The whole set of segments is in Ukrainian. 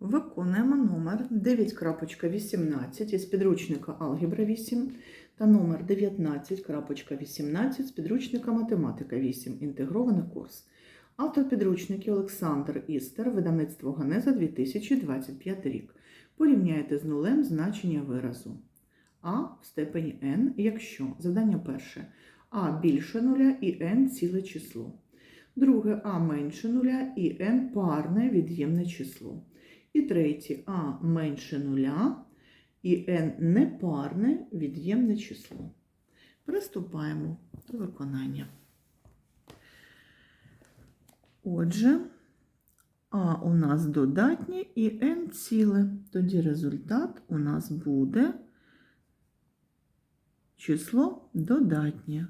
Виконуємо номер 9.18 із підручника Алгебра 8 та номер 19.18 з підручника Математика 8. Інтегрований курс. Автор підручників Олександр Істер, видавництво Ганеза 2025 рік. Порівняйте з нулем значення виразу. А в степені n, якщо завдання перше а більше нуля і n ціле число. Друге а менше нуля і n парне від'ємне число. І третє а менше нуля і n непарне від'ємне число. Приступаємо до виконання. Отже, а у нас додатнє і n ціле. Тоді результат у нас буде число додатнє.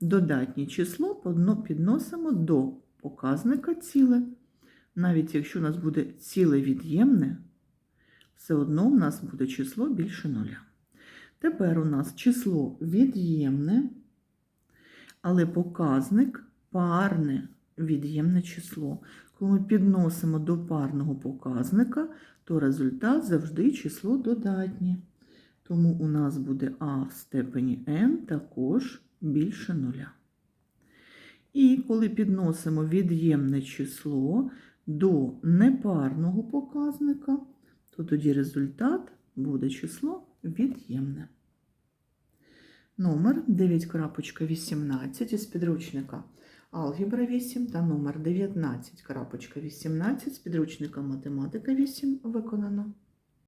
Додатнє число підносимо до показника ціле. Навіть якщо у нас буде ціле від'ємне, все одно у нас буде число більше нуля. Тепер у нас число від'ємне, але показник парне від'ємне число. Коли ми підносимо до парного показника, то результат завжди число додатнє. Тому у нас буде а в степені n також більше нуля. І коли підносимо від'ємне число до непарного показника, то тоді результат буде число від'ємне. Номер 9.18 із підручника Алгебра 8 та номер 19.18 з підручника Математика 8 виконано.